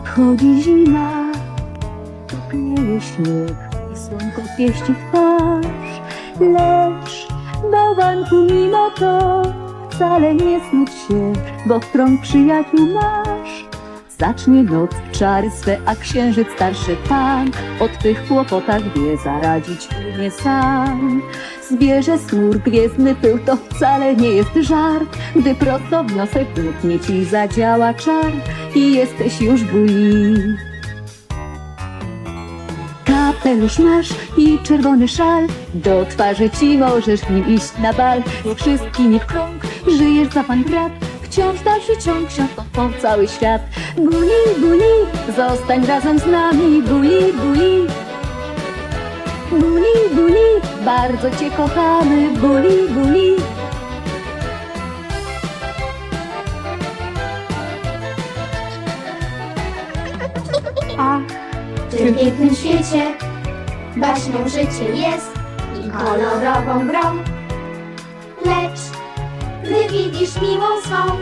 Nadchodzi zima, topnieje śnieg i słonko pieści twarz. Lecz bałwanku mimo to wcale nie smuć się, bo w krąg przyjaciół masz. Zacznie noc czary swe, a księżyc starszy pan od tych kłopotach wie zaradzić umie sam. Zbierze smur gwiezdny pył, to wcale nie jest żart, gdy prosto w nosek płótnie ci zadziała czar i jesteś już buli. Kapelusz masz i czerwony szal, do twarzy ci możesz nim iść na bal. Wszystkimi w krąg, żyjesz za pan brat, wciąż dalszy ciąg książką cały świat. Buli, buli, zostań razem z nami, buli, buli. Buli, buli, bardzo cię kochamy, buli, buli. Ach, w tym pięknym świecie baśnią życie jest i kolorową grą. Lecz gdy widzisz miłą swą,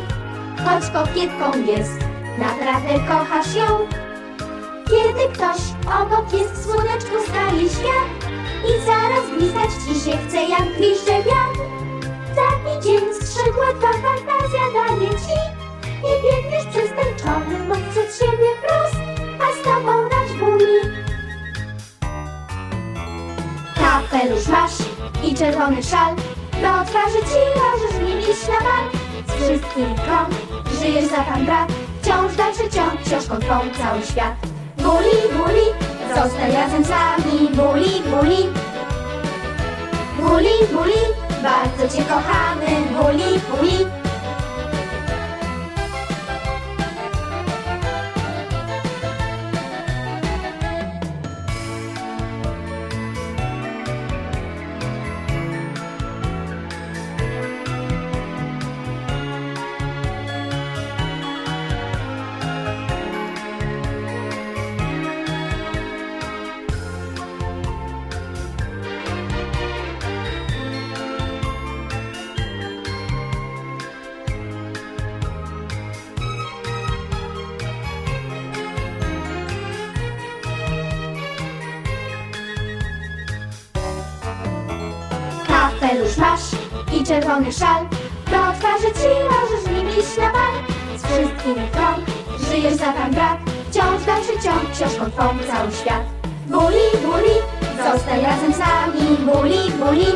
choć kokietką jest, naprawdę kochasz ją. Kiedy ktoś obok jest, w słoneczku staje świat i zaraz gwizdać ci się chce, jak gwizdże wiatr. Taki dzień strzegła twa fantazja daje ci i biegniesz przez ten czarny moc przed siebie wprost, a z tobą dać buli. Kapelusz masz i czerwony szal, do twarzy ci możesz iść na bal. Z wszystkim krąg, żyjesz za pan brat, wciąż dalszy ciąg, książką twą cały świat. Buli, buli, zostań razem z nami, buli, buli. Buli, buli, bardzo cię kochamy, buli, buli. Kapelusz masz i czerwony szal, do twarzy ci możesz nim iść na bal. Z wszystkimi krąg, żyjesz za pan brat, wciąż dalszy ciąg, książką twą cały świat. Buli, buli, zostań razem z nami, buli, buli.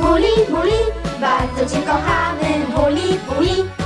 Buli, buli, bardzo cię kochamy, buli, buli.